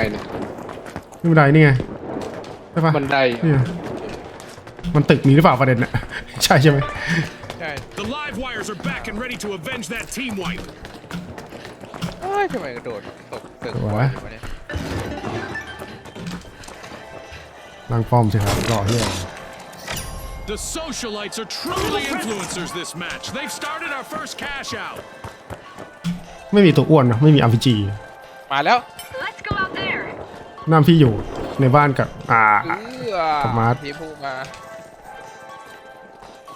ไงเนี่ยนี่บันไดนี่ไงใช่ปะบันไดนี่ไงมันตึกนี้หรือเปล่าประเด็นน่ะ ใช่ใช่ไหมใช่ The live wires are back and ready to avenge that team wipe. เอ้ยทำไมกระโดดตกตึกตัววะอยู่วะเนี่ยนางป้อมใช่ครับรอเฮีย The socialites are truly influencers this match. They've started our first cash out. ไม่มีตัวอ้วนนะไม่มี RPG มาแล้ว น้ำพี่อยู่ในบ้านกับอ่าเออกับมาร์ทพี่พูมา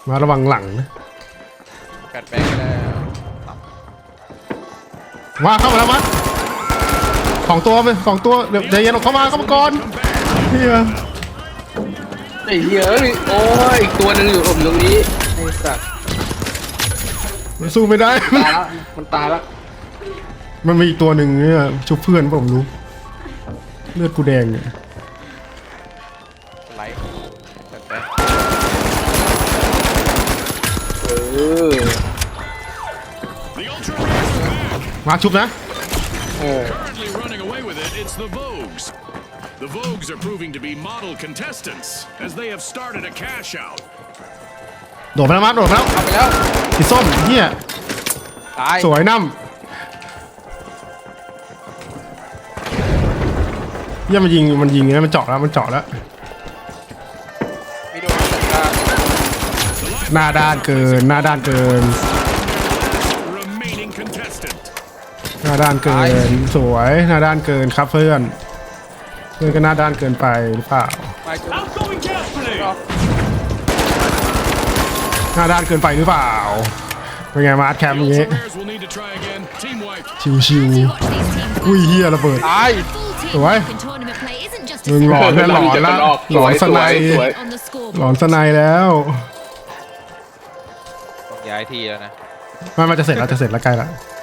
มาระวังหลังนะกัดแบงค์แล้วมาเข้ามาแล้วมาสองตัวไปสองตัวเดี๋ยวใจเย็นเข้ามาเข้ามาก่อนเฮียไอ้เหี้ยเอ้ยโอ้ยอีกตัวหนึงอยู่ผมตรงนี้ไอ้สัตว์มันสู้ไม่ได้ ตายแล้วมันตายแล้วมันมีอีกตัวหนึ่งเนี่ยชุบเพื่อนผมรู้ เลือดกูแดงเนี่ยไลท์กัดแบงค์เออ The Ultra Rares are back. มาชุบนะเออ Currently running away with it, it's the Vogues. The Vogues are proving to be model contestants as they have started a cash out. โดดไปแล้วมาโดดไปแล้วเอาไปแล้วสีส้มเฮียตายสวยน้ำ เฮียมันยิงมันยิงนะมันเจาะแล้วมันเจาะแล้วมีโดนจัดการหน้าด้านเกินหน้าด้านเกิน Remaining contestant. หน้าด้านเกินสวยหน้าด้านเกินครับเพื่อน เพื่อนก็หน้าด้านเกินไปหรือเปล่า Outgoing ไม่จุด destiny. หน้าด้านเกินไปหรือเปล่าเป็นไงมาร์ทแคม The ป์อย่างงี้ Ultra Rares will need to try again. Team wipe. ชิว To watch these teams ๆอุ้ยเฮียระเบิด ตาย full team Ủa? work in tournament มึงหลอนแน่หลอนละหลอนสไนด์สวย on the หลอน scoreboard. สไนด์แล้วต้องย้ายที่แล้วนะมันมันจะเสร็จแล้วจะเสร็จแล้วใกล้ละ